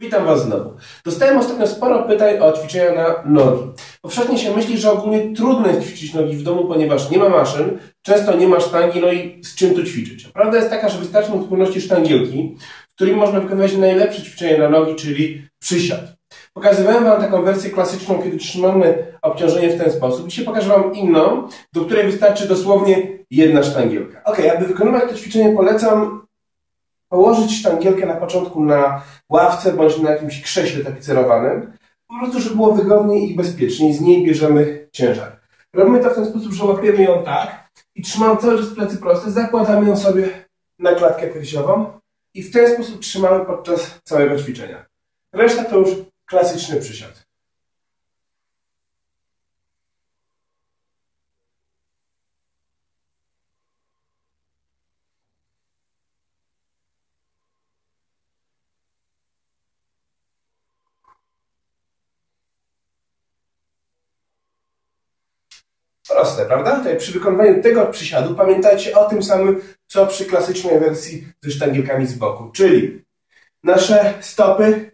Witam Was znowu. Dostałem ostatnio sporo pytań o ćwiczenia na nogi. Powszechnie się myśli, że ogólnie trudno jest ćwiczyć nogi w domu, ponieważ nie ma maszyn, często nie ma sztangi, no i z czym tu ćwiczyć. Prawda jest taka, że wystarczy w zupełności sztangielki, w którym można wykonywać najlepsze ćwiczenie na nogi, czyli przysiad. Pokazywałem Wam taką wersję klasyczną, kiedy trzymamy obciążenie w ten sposób. Dzisiaj pokażę Wam inną, do której wystarczy dosłownie jedna sztangielka. Ok, aby wykonywać to ćwiczenie polecam położyć sztangielkę na początku na ławce bądź na jakimś krześle tapicerowanym, po prostu, żeby było wygodniej i bezpieczniej, z niej bierzemy ciężar. Robimy to w ten sposób, że łapiemy ją tak i trzymamy cały czas plecy proste, zakładamy ją sobie na klatkę piersiową i w ten sposób trzymamy podczas całego ćwiczenia. Reszta to już klasyczny przysiad. Proste, prawda? Tutaj przy wykonywaniu tego przysiadu pamiętajcie o tym samym, co przy klasycznej wersji ze sztangielkami z boku. Czyli nasze stopy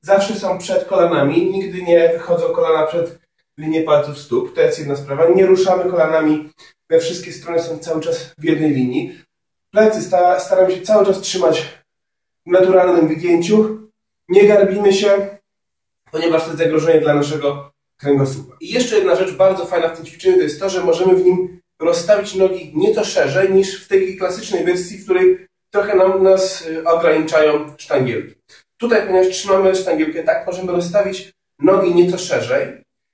zawsze są przed kolanami, nigdy nie wychodzą kolana przed linię palców stóp. To jest jedna sprawa. Nie ruszamy kolanami we wszystkie strony, są cały czas w jednej linii. Plecy staramy się cały czas trzymać w naturalnym wygięciu. Nie garbimy się, ponieważ to jest zagrożenie dla naszego kręgosłupa. I jeszcze jedna rzecz bardzo fajna w tym ćwiczeniu to jest to, że możemy w nim rozstawić nogi nieco szerzej niż w tej klasycznej wersji, w której trochę nam, nas y, ograniczają sztangielki. Tutaj, ponieważ trzymamy sztangielkę tak, możemy rozstawić nogi nieco szerzej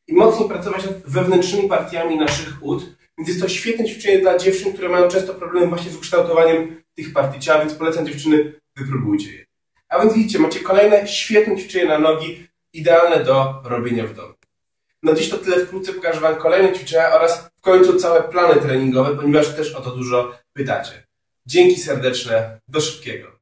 i mocniej pracować nad wewnętrznymi partiami naszych ud. Więc jest to świetne ćwiczenie dla dziewczyn, które mają często problemy właśnie z ukształtowaniem tych partii ciała, więc polecam dziewczyny, wypróbujcie je. A więc widzicie, macie kolejne świetne ćwiczenie na nogi, idealne do robienia w domu. Na dziś to tyle. Wkrótce pokażę Wam kolejne ćwiczenia oraz w końcu całe plany treningowe, ponieważ też o to dużo pytacie. Dzięki serdeczne. Do szybkiego.